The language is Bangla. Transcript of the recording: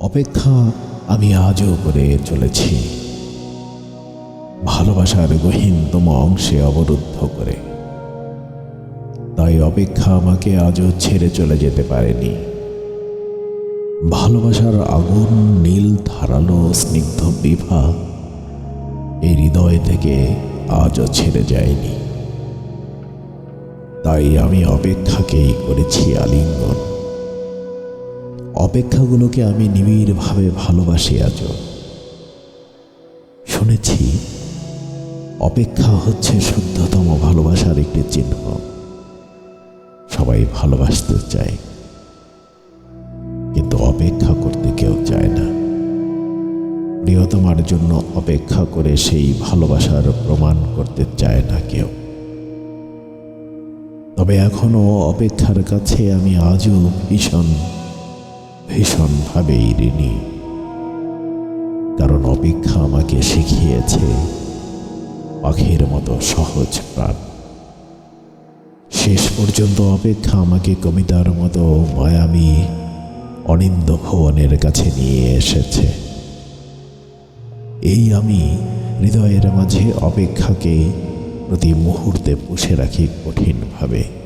অপেক্ষা আমি আজও করে চলেছি। ভালোবাসার গহীনতম অংশে অবরুদ্ধ করে। তাই অপেক্ষা আমাকে আজও ছেড়ে চলে যেতে পারেনি। ভালোবাসার আগুন, নীল, ধারালো, স্নিগ্ধ বিভা এই হৃদয় থেকে আজও ছেড়ে যায়নি। তাই আমি অপেক্ষাকেই করেছি আলিঙ্গন। অপেক্ষাগুলোকে আমি নিবিড়ভাবে ভালোবাসি আজও। শুনেছি, অপেক্ষা হচ্ছে শুদ্ধতম ভালোবাসার একটি চিহ্ন। সবাই ভালোবাসতে চায়, কিন্তু অপেক্ষা করতে কেউ চায় না। প্রিয়তমার জন্য অপেক্ষা করে সেই ভালোবাসার প্রমাণ করতে চায় না কেউ। তবে এখনও অপেক্ষার কাছে আমি আজও ভীষণ ভীষণভাবেই ঋণী কারণ অপেক্ষা আমাকে শিখিয়েছে পাখির মতো সহজ প্রাণ। শেষ পর্যন্ত অপেক্ষা আমাকে কবিতার মতো মায়ামী অনিন্দ ভুবনের কাছে নিয়ে এসেছে। এই আমি হৃদয়ের মাঝে অপেক্ষাকে প্রতি মুহূর্তে পুষে রাখি কঠিনভাবে।